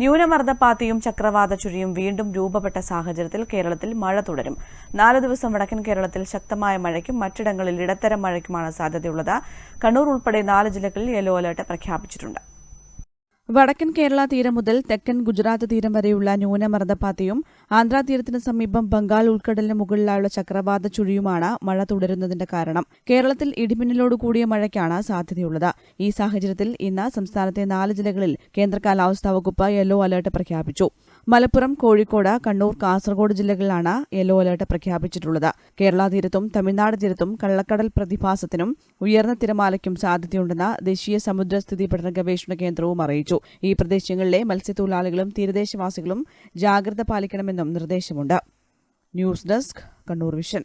ന്യൂനമർദ്ദപ്പാത്തിയും ചക്രവാത ചുഴിയും വീണ്ടും രൂപപ്പെട്ട സാഹചര്യത്തിൽ കേരളത്തിൽ മഴ തുടരും. നാല് ദിവസം വടക്കൻ കേരളത്തിൽ ശക്തമായ മഴയ്ക്കും മറ്റിടങ്ങളിൽ ഇടത്തരം മഴയ്ക്കുമാണ് സാധ്യതയുള്ളത്. കണ്ണൂർ ഉൾപ്പെടെ നാല് ജില്ലകളിൽ യെല്ലോ അലർട്ട് പ്രഖ്യാപിച്ചിട്ടുണ്ട്. വടക്കൻ കേരള തീരം മുതൽ തെക്കൻ ഗുജറാത്ത് തീരം വരെയുള്ള ന്യൂനമർദ്ദപ്പാത്തിയും ആന്ധ്രാ തീരത്തിന് സമീപം ബംഗാൾ ഉൾക്കടലിന് മുകളിലായുള്ള ചക്രവാത ചുഴിയുമാണ് മഴ തുടരുന്നതിന്റെ കാരണം. കേരളത്തിൽ ഇടിമിന്നലോട് കൂടിയ മഴയ്ക്കാണ് സാധ്യതയുള്ളത്. ഈ സാഹചര്യത്തിൽ ഇന്ന് സംസ്ഥാനത്തെ നാല് ജില്ലകളിൽ കേന്ദ്ര കാലാവസ്ഥാ വകുപ്പ് യെല്ലോ അലർട്ട് പ്രഖ്യാപിച്ചു. മലപ്പുറം കോഴിക്കോട് കണ്ണൂർ കാസർഗോഡ് ജില്ലകളിലാണ് യെല്ലോ അലർട്ട് പ്രഖ്യാപിച്ചിട്ടുള്ളത്. കേരള തീരത്തും തമിഴ്നാട് തീരത്തും കള്ളക്കടൽ പ്രതിഭാസത്തിനും ഉയർന്ന തിരമാലയ്ക്കും സാധ്യതയുണ്ടെന്ന് ദേശീയ സമുദ്ര സ്ഥിതി പഠന ഗവേഷണ കേന്ദ്രവും അറിയിച്ചു. ഈ പ്രദേശങ്ങളിലെ മത്സ്യത്തൊഴിലാളികളും തീരദേശവാസികളും ജാഗ്രത പാലിക്കണമെന്നും നിർദ്ദേശമുണ്ട്. News desk Kannur Vision.